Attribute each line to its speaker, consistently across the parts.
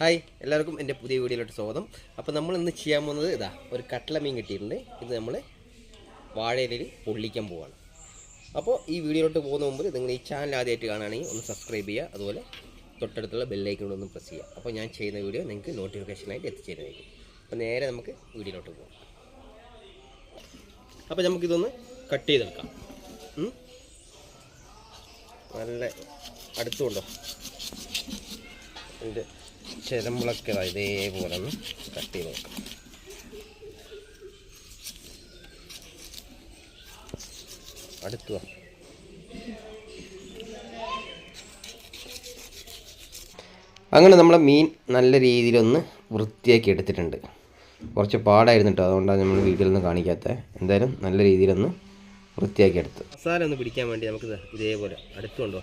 Speaker 1: Hi എല്ലാവർക്കും എന്റെ പുതിയ വീഡിയോയിലോട്ട് സ്വാഗതം. അപ്പോൾ നമ്മൾ ഇന്ന് ചെയ്യാൻ പോകുന്നത് ഇതാ ഒരു കട്ട്ല മീൻ കിട്ടിയിട്ടുണ്ട്. ഇത് നമ്മൾ വാഴയിലയിൽ പൊള്ളിക്കാൻ പോവാണ്. അപ്പോൾ ഈ വീഡിയോയിലോട്ട് പോകുന്ന മുമ്പ് നിങ്ങൾ ഈ ചാനൽ ആദ്യമായിട്ട് കാണുകയാണെങ്കിൽ ഒന്ന് സബ്സ്ക്രൈബ് ചെയ്യുക അതുപോലെ തൊട്ടടുത്തുള്ള ബെല്ലൈക്കൺ ഒന്ന് പ്രസ് ചെയ്യുക. അപ്പോൾ ഞാൻ ചെയ്യുന്ന വീഡിയോ നിങ്ങൾക്ക് നോട്ടിഫിക്കേഷനായിട്ട് എത്തിച്ചേരുന്നതായിരിക്കും. അപ്പോൾ നേരെ നമുക്ക് വീഡിയോയിലോട്ട് പോകാം അപ്പോൾ നമുക്കിതൊന്ന് കട്ട് ചെയ്തെടുക്കാം? നല്ല അടുത്തുണ്ടോ? അതിന്റെ ചിരമ്പളൊക്കെ ഇതേപോലെ ഒന്ന് കട്ട് ചെയ്ത് നോക്കാം അടുത്തു വാ. അങ്ങനെ നമ്മളെ മീൻ നല്ല രീതിയിലൊന്ന് വൃത്തിയാക്കി എടുത്തിട്ടുണ്ട്. കുറച്ച് പാടായിരുന്നു കേട്ടോ അതുകൊണ്ടാണ് നമ്മൾ വീട്ടിലൊന്നും കാണിക്കാത്ത. എന്തായാലും നല്ല രീതിയിലൊന്ന് വൃത്തിയാക്കി എടുത്ത്. മസാല ഒന്ന് പിടിക്കാൻ വേണ്ടി നമുക്ക് ഇതേപോലെ അടുത്ത്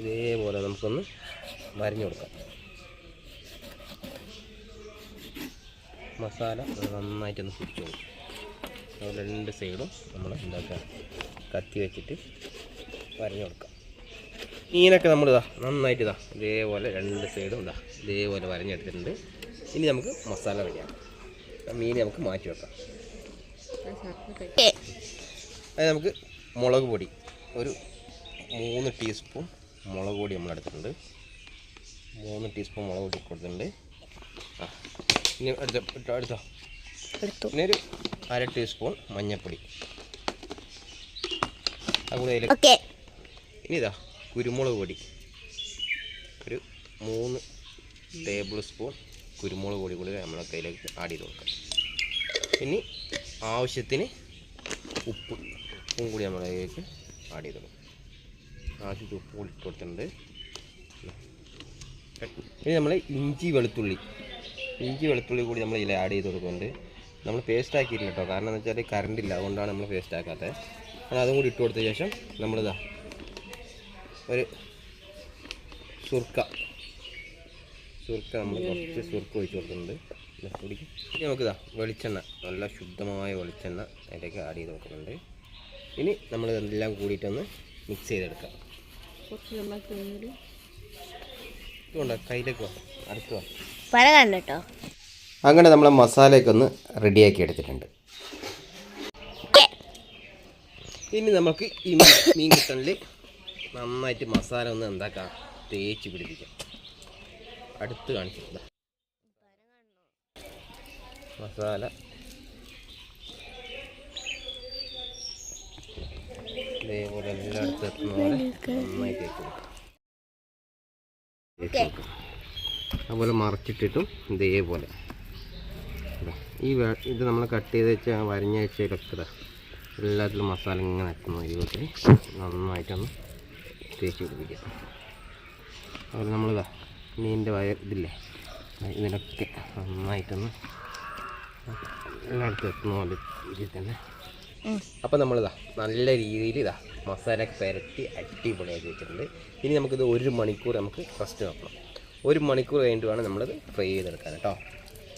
Speaker 1: ഇതേപോലെ നമുക്കൊന്ന് വരഞ്ഞു കൊടുക്കാം. മസാല നന്നായിട്ടൊന്ന് പിടിച്ചോളും അത് രണ്ട് സൈഡും നമ്മൾ എന്താക്കുക കത്തി വെച്ചിട്ട് വരഞ്ഞു കൊടുക്കാം. മീനൊക്കെ നമ്മൾ ഇതാ നന്നായിട്ട് ഇതാ ഇതേപോലെ രണ്ട് സൈഡും ഇതാ ഇതേപോലെ വരഞ്ഞെടുത്തിട്ടുണ്ട്. ഇനി നമുക്ക് മസാല ആ മീൻ നമുക്ക് മാറ്റി വെക്കാം. അത് നമുക്ക് മുളക് പൊടി. ഒരു മൂന്ന് ടീസ്പൂൺ മുളക് പൊടി നമ്മൾ എടുത്തിട്ടുണ്ട് മൂന്ന് ടീസ്പൂൺ മുളക് പൊടി കൊടുത്തിട്ടുണ്ട്. ആ ഇനി അടുത്ത ഇട്ടോ, അടുത്തോ
Speaker 2: എടുത്തു.
Speaker 1: ഇനി ഒരു അര ടീസ്പൂൺ മഞ്ഞൾപ്പൊടി അതുകൂടെ
Speaker 2: ഓക്കെ.
Speaker 1: ഇനി ഇതാ കുരുമുളക് പൊടി. ഒരു മൂന്ന് ടേബിൾ സ്പൂൺ കുരുമുളക് പൊടി കൂടി നമ്മളെ കയ്യിലേക്ക് ആഡ് ചെയ്ത് കൊടുക്കാം. ഇനി ആവശ്യത്തിന് ഉപ്പ് ഉപ്പും കൂടി നമ്മളെ കയ്യിലേക്ക് ആഡ് ചെയ്ത് കൊടുക്കും. ആവശ്യത്തിന് ഉപ്പ് കൂടി ഇട്ട് കൊടുത്തിട്ടുണ്ട്. ഇനി നമ്മൾ ഇഞ്ചി വെളുത്തുള്ളി ഇഞ്ചി വെളുത്തുള്ളി കൂടി നമ്മൾ ഇതിൽ ആഡ് ചെയ്ത് കൊടുക്കുന്നുണ്ട്. നമ്മൾ പേസ്റ്റ് ആക്കിയിട്ടില്ല കേട്ടോ. കാരണം എന്ന് വെച്ചാൽ കറണ്ട് ഇല്ല. അതുകൊണ്ടാണ് നമ്മൾ പേസ്റ്റ് ആക്കാത്തത് അപ്പോൾ അതും കൂടി ഇട്ട് കൊടുത്ത ശേഷം നമ്മളിതാ ഒരു സുർക്ക. സുർക്ക നമ്മൾ കുറച്ച് സുർക്ക ഒഴിച്ച് കൊടുക്കുന്നുണ്ട്. കുടിക്കും ഇനി നമുക്കിതാ വെളിച്ചെണ്ണ. നല്ല ശുദ്ധമായ വെളിച്ചെണ്ണ അതിലേക്ക് ആഡ് ചെയ്ത് കൊടുക്കുന്നുണ്ട്. ഇനി നമ്മൾ ഇതെല്ലാം കൂടിയിട്ടൊന്ന് മിക്സ് ചെയ്തെടുക്കാം. ഇതുകൊണ്ടോ അടുത്ത്
Speaker 2: കേട്ടോ
Speaker 1: അങ്ങനെ നമ്മളെ മസാലയൊക്കെ ഒന്ന് റെഡിയാക്കി എടുത്തിട്ടുണ്ട്. ഇനി നമുക്ക് ഈ മീൻ- കിട്ടണിൽ കിട്ടണിൽ നന്നായിട്ട് മസാല ഒന്ന് എന്താക്കാം തേച്ച് പിടിപ്പിക്കാം. അടുത്ത് കാണിച്ചിട്ട് മസാല. ഇതേപോലെ എല്ലായിടത്തും എത്തുന്ന പോലെ നന്നായി തേച്ച് കൊടുക്കാം അതുപോലെ മറച്ചിട്ടിട്ടും ഇതേപോലെ. ഇതാ. ഈ ഇത് നമ്മൾ കട്ട് ചെയ്ത് വെച്ച വരഞ്ഞ വെച്ചതിലൊക്കെ എല്ലാത്തിലും മസാല ഇങ്ങനെ എത്തുന്ന രൂപത്തിൽ നന്നായിട്ടൊന്ന് തേച്ച് പിടിപ്പിക്കുക അതുപോലെ നമ്മളിതാ മീനിന്റെ വയർ ഇതില്ലേ ഇതിനൊക്കെ ഇതിലൊക്കെ നന്നായിട്ടൊന്ന് എല്ലായിടത്തും എത്തുന്ന പോലെ ഇതിൽ തന്നെ അപ്പോൾ നമ്മളിതാ നല്ല രീതിയിൽ ഇതാ മസാല പുരട്ടി അടിപൊളിയാക്കി വെച്ചിട്ടുണ്ട്. ഇനി നമുക്കിത് ഒരു മണിക്കൂർ നമുക്ക് റെസ്റ്റ് നോക്കണം. ഒരു മണിക്കൂർ കഴിഞ്ഞിട്ട് വേണം നമ്മളത് ഫ്രൈ ചെയ്തെടുക്കാൻ കേട്ടോ.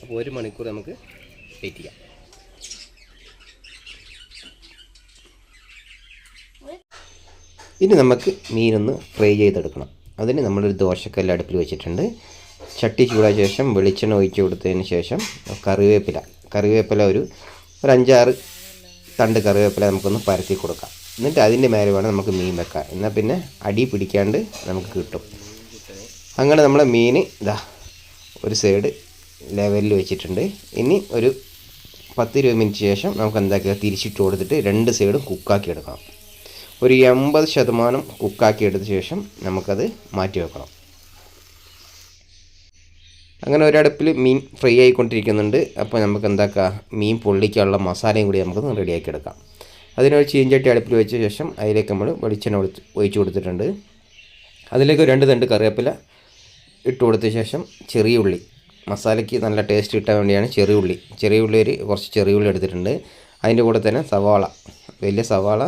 Speaker 1: അപ്പോൾ ഒരു മണിക്കൂർ നമുക്ക് വെയിറ്റ് ചെയ്യാം. ഇനി നമുക്ക് മീനൊന്ന് ഫ്രൈ ചെയ്തെടുക്കണം. അതിന് നമ്മളൊരു ദോശക്കല്ല് അടുപ്പിൽ വെച്ചിട്ടുണ്ട്. ചട്ടി ചൂടായ ശേഷം വെളിച്ചെണ്ണ ഒഴിച്ച് കൊടുത്തതിന് ശേഷം കറിവേപ്പില. കറിവേപ്പില ഒരു ഒരു അഞ്ചാറ് തണ്ട് കറിവേപ്പില നമുക്കൊന്ന് പരത്തി കൊടുക്കാം. എന്നിട്ട് അതിന്റെ മേലെ വേണം നമുക്ക് മീൻ വെക്കാം എന്നാൽ പിന്നെ അടി പിടിക്കാണ്ട് നമുക്ക് കിട്ടും. അങ്ങനെ നമ്മളെ മീൻ ഇതാ ഒരു സൈഡ് ലെവലിൽ വെച്ചിട്ടുണ്ട്. ഇനി ഒരു പത്ത് ഇരുപത് മിനിറ്റ് ശേഷം നമുക്ക് എന്താക്കുക തിരിച്ചിട്ട് കൊടുത്തിട്ട് രണ്ട് സൈഡും കുക്കാക്കി എടുക്കണം. ഒരു എൺപത് ശതമാനം കുക്കാക്കി എടുത്ത ശേഷം നമുക്കത് മാറ്റി വെക്കണം. അങ്ങനെ ഒരടുപ്പിൽ മീൻ ഫ്രൈ ആയിക്കൊണ്ടിരിക്കുന്നുണ്ട്. അപ്പോൾ നമുക്ക് എന്താക്കുക മീൻ പൊള്ളിക്കാനുള്ള മസാലയും കൂടി നമുക്ക് റെഡിയാക്കി എടുക്കാം അതിനൊരു ചീഞ്ചട്ടി അടുപ്പിൽ വെച്ച ശേഷം അതിലേക്ക് നമ്മൾ വെളിച്ചെണ്ണ ഒഴിച്ച് ഒഴിച്ച് കൊടുത്തിട്ടുണ്ട്. അതിലേക്ക് രണ്ട് തണ്ട് കറിവേപ്പില ഇട്ട് കൊടുത്ത ശേഷം ചെറിയ ഉള്ളി. മസാലയ്ക്ക് നല്ല ടേസ്റ്റ് കിട്ടാൻ വേണ്ടിയാണ് ചെറിയ ഉള്ളി. ചെറിയ ഉള്ളി ഒരു കുറച്ച് ചെറിയ ഉള്ളി എടുത്തിട്ടുണ്ട്. അതിന്റെ കൂടെ തന്നെ സവാള. വലിയ സവാള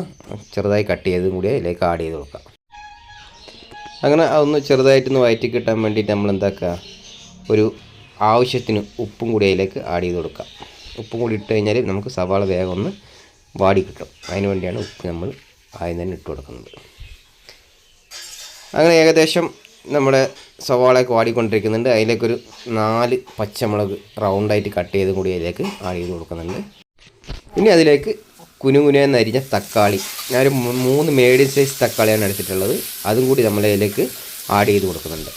Speaker 1: ചെറുതായി കട്ട് ചെയ്തതും കൂടി അതിലേക്ക് ആഡ് ചെയ്ത് കൊടുക്കാം. അങ്ങനെ അതൊന്ന് ചെറുതായിട്ടൊന്ന് വയറ്റി കിട്ടാൻ വേണ്ടിയിട്ട് നമ്മൾ എന്താക്കുക ഒരു ആവശ്യത്തിന് ഉപ്പും കൂടി അതിലേക്ക് ആഡ് ചെയ്ത് കൊടുക്കാം ഉപ്പും കൂടി ഇട്ട് കഴിഞ്ഞാൽ നമുക്ക് സവാള വേഗം ഒന്ന് വാടി കിട്ടും. അതിന് വേണ്ടിയാണ് ഉപ്പ് നമ്മൾ ആദ്യം തന്നെ ഇട്ട് കൊടുക്കുന്നത്. അങ്ങനെ ഏകദേശം നമ്മുടെ സവാളയൊക്കെ വാടിക്കൊണ്ടിരിക്കുന്നുണ്ട്. അതിലേക്കൊരു നാല് പച്ചമുളക് റൗണ്ടായിട്ട് കട്ട് ചെയ്തും കൂടി അതിലേക്ക് ആഡ് ചെയ്ത് കൊടുക്കുന്നുണ്ട്. ഇനി അതിലേക്ക് കുനുകുനെന്ന് അരിഞ്ഞ തക്കാളി. ഞാനൊരു മൂന്ന് മീഡിയം സൈസ് തക്കാളിയാണ് എടുത്തിട്ടുള്ളത്. അതും കൂടി നമ്മൾ അതിലേക്ക് ആഡ് ചെയ്ത് കൊടുക്കുന്നുണ്ട്.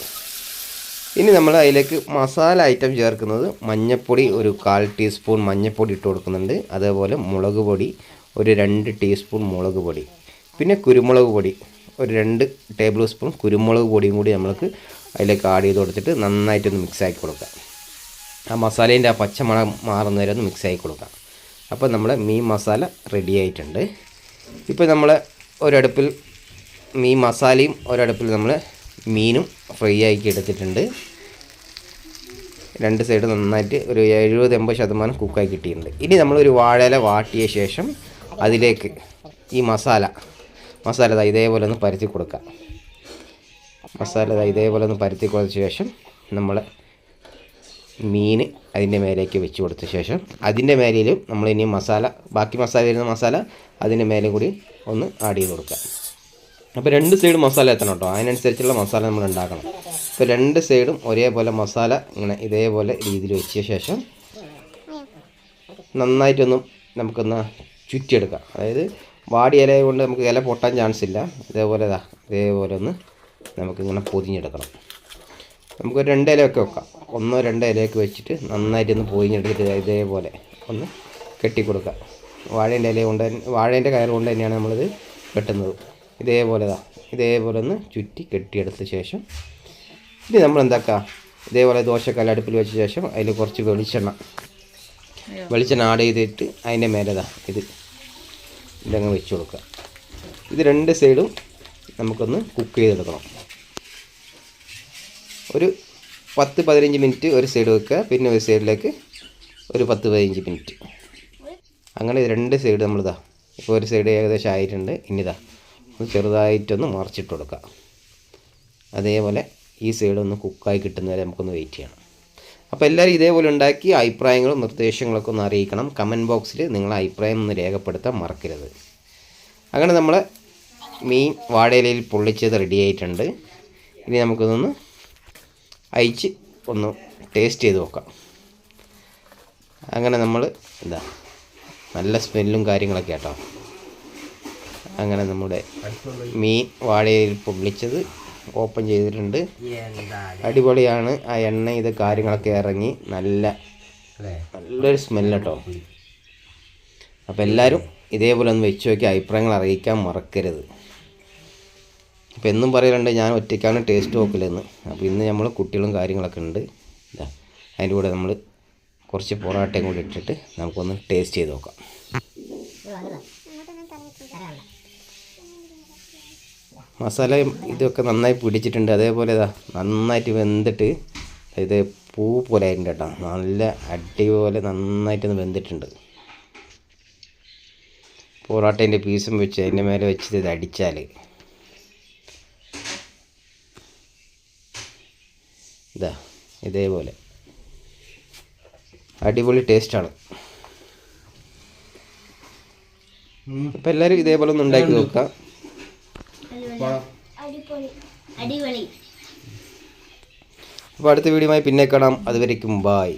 Speaker 1: ഇനി നമ്മൾ അതിലേക്ക് മസാല ഐറ്റം ചേർക്കുന്നത് മഞ്ഞൾപ്പൊടി ഒരു കാൽ ടീസ്പൂൺ മഞ്ഞൾപ്പൊടി ഇട്ട് കൊടുക്കുന്നുണ്ട്. അതേപോലെ മുളക് പൊടി ഒരു രണ്ട് ടീസ്പൂൺ മുളക് പൊടി. പിന്നെ കുരുമുളക് പൊടി ഒരു രണ്ട് ടേബിൾ സ്പൂൺ കുരുമുളക് പൊടിയും കൂടി നമ്മൾക്ക് അതിലേക്ക് ആഡ് ചെയ്ത് കൊടുത്തിട്ട് നന്നായിട്ടൊന്ന് മിക്സ് ആക്കി കൊടുക്കാം. ആ മസാലേന്റെ ആ പച്ച മാറുന്ന മാറുന്നവരെ ഒന്ന് മിക്സ് ആക്കി കൊടുക്കാം. അപ്പോൾ നമ്മുടെ മീൻ മസാല റെഡി ആയിട്ടുണ്ട്. ഇപ്പോൾ നമ്മൾ ഒരടുപ്പിൽ മീൻ മസാലയും ഒരടുപ്പിൽ നമ്മൾ മീനും ഫ്രൈ ആക്കി എടുത്തിട്ടുണ്ട്. രണ്ട് സൈഡ് നന്നായിട്ട് ഒരു എഴുപത് എൺപത് ശതമാനം കുക്കായി കിട്ടിയിട്ടുണ്ട്. ഇനി നമ്മളൊരു വാഴയില വാട്ടിയ ശേഷം അതിലേക്ക് ഈ മസാല മസാല ഇതേപോലെ ഒന്ന് പരത്തി കൊടുക്കുക മസാല ഇതേപോലെ ഒന്ന് പരത്തി കൊടുത്ത ശേഷം നമ്മൾ മീൻ അതിന്റെ മേലേക്ക് വെച്ച് കൊടുത്ത ശേഷം അതിന്റെ മേലെയും നമ്മൾ ഇനി മസാല ബാക്കി മസാല വരുന്ന മസാല അതിന്റെ മേലെ കൂടി ഒന്ന് ആഡ് ചെയ്ത് കൊടുക്കുക അപ്പോൾ രണ്ട് സൈഡ് മസാല എത്തണം കേട്ടോ. അതിനനുസരിച്ചുള്ള മസാല നമ്മൾ ഉണ്ടാക്കണം. അപ്പോൾ രണ്ട് സൈഡും ഒരേപോലെ മസാല ഇങ്ങനെ ഇതേപോലെ രീതിയിൽ വെച്ച ശേഷം നന്നായിട്ടൊന്നും നമുക്കൊന്ന് ചുറ്റിയെടുക്കാം. അതായത് വാടി ഇല കൊണ്ട് നമുക്ക് ഇല പൊട്ടാൻ ചാൻസ് ഇല്ല. ഇതേപോലെ ഇതാ ഇതേപോലെ ഒന്ന് നമുക്കിങ്ങനെ പൊതിഞ്ഞെടുക്കണം. നമുക്ക് രണ്ട് ഇലയൊക്കെ വെക്കാം. ഒന്നോ രണ്ടോ ഇലയൊക്കെ വെച്ചിട്ട് നന്നായിട്ടൊന്ന് പൊതിഞ്ഞെടുത്തിട്ട് ഇതേപോലെ ഒന്ന് കെട്ടിക്കൊടുക്കുക വാഴേന്റെ ഇല കൊണ്ട് വാഴേന്റെ കയർ കൊണ്ട് തന്നെയാണ് നമ്മളിത് കെട്ടുന്നത് ഇതേപോലെ ഇതാ ഇതേപോലെ ഒന്ന് ചുറ്റി കെട്ടിയെടുത്ത ശേഷം ഇനി നമ്മൾ എന്താക്കുക ഇതേപോലെ ദോശക്കല്ല അടുപ്പിൽ വെച്ച ശേഷം അതിൽ കുറച്ച് വെളിച്ചെണ്ണ. വെളിച്ചെണ്ണ ആഡ് ചെയ്തിട്ട് അതിന്റെ മേലെതാ ഇത് ഇതങ്ങ് വെച്ച് കൊടുക്കുക. ഇത് രണ്ട് സൈഡും നമുക്കൊന്ന് കുക്ക് ചെയ്തെടുക്കണം. ഒരു പത്ത് പതിനഞ്ച് മിനിറ്റ് ഒരു സൈഡ് വെക്കുക. പിന്നെ ഒരു സൈഡിലേക്ക് ഒരു പത്ത് പതിനഞ്ച് മിനിറ്റ് അങ്ങനെ രണ്ട് സൈഡ് നമ്മളിതാ. ഇപ്പോൾ ഒരു സൈഡ് ഏകദേശം ആയിട്ടുണ്ട്. ഇനിതാ. ചെറുതായിട്ടൊന്ന് മറിച്ചിട്ട് കൊടുക്കുക അതേപോലെ ഈ സൈഡ് ഒന്ന് കുക്കായി കിട്ടുന്നവരെ നമുക്കൊന്ന് വെയിറ്റ് ചെയ്യണം. അപ്പോൾ എല്ലാവരും ഇതേപോലെ ഉണ്ടാക്കി അഭിപ്രായങ്ങളും നിർദ്ദേശങ്ങളൊക്കെ ഒന്ന് അറിയിക്കണം. കമന്റ് ബോക്സിൽ നിങ്ങളെ അഭിപ്രായം ഒന്ന് രേഖപ്പെടുത്താൻ മറക്കരുത്. അങ്ങനെ നമ്മൾ മീൻ വാടയിലയിൽ പൊള്ളിച്ചത് റെഡി ആയിട്ടുണ്ട്. ഇനി നമുക്കിതൊന്ന് അയച്ച് ഒന്ന് ടേസ്റ്റ് ചെയ്ത് നോക്കാം. അങ്ങനെ നമ്മൾ എന്താ നല്ല സ്മെല്ലും കാര്യങ്ങളൊക്കെ കേട്ടോ അങ്ങനെ നമ്മുടെ മീൻ വാഴയിൽ പൊള്ളിച്ചത് ഓപ്പൺ ചെയ്തിട്ടുണ്ട്. അടിപൊളിയാണ്. ആ എണ്ണ ഇത് കാര്യങ്ങളൊക്കെ ഇറങ്ങി നല്ല നല്ലൊരു സ്മെല്ല് കേട്ടോ അപ്പോൾ എല്ലാവരും ഇതേപോലെ ഒന്ന് വെച്ച് നോക്കി അഭിപ്രായങ്ങൾ അറിയിക്കാൻ മറക്കരുത്. അപ്പോൾ എന്നും പറയലുണ്ട് ഞാൻ ഒറ്റയ്ക്കാണ് ടേസ്റ്റ് നോക്കലെന്ന്. അപ്പോൾ ഇന്ന് നമ്മൾ കുട്ടികളും കാര്യങ്ങളൊക്കെ ഉണ്ട്. അതിന്റെ കൂടെ നമ്മൾ കുറച്ച് പൊറോട്ടയും കൂടി ഇട്ടിട്ട് നമുക്കൊന്ന് ടേസ്റ്റ് ചെയ്ത് നോക്കാം. മസാലയും ഇതൊക്കെ നന്നായി പിടിച്ചിട്ടുണ്ട്. അതേപോലെ ഇതാ നന്നായിട്ട് വെന്തിട്ട് ഇത് പൂ പോലെ ആയിട്ടുണ്ട് കേട്ടോ. നല്ല അടിപോലെ നന്നായിട്ടൊന്ന് വെന്തിട്ടുണ്ട്. പൊറോട്ടേന്റെ പീസും വെച്ച് അതിന്റെ മേലെ വെച്ചിട്ട് ഇത് അടിച്ചാൽ ഇതാ ഇതേപോലെ. അടിപൊളി ടേസ്റ്റാണ് അപ്പം എല്ലാവരും ഇതേപോലെ ഒന്ന് ഉണ്ടാക്കി നോക്കുക
Speaker 2: അടിപൊളി.
Speaker 1: അപ്പോൾ അടുത്ത വീഡിയോയുമായി പിന്നെ കാണാം. അതുവരയ്ക്കും ബായ്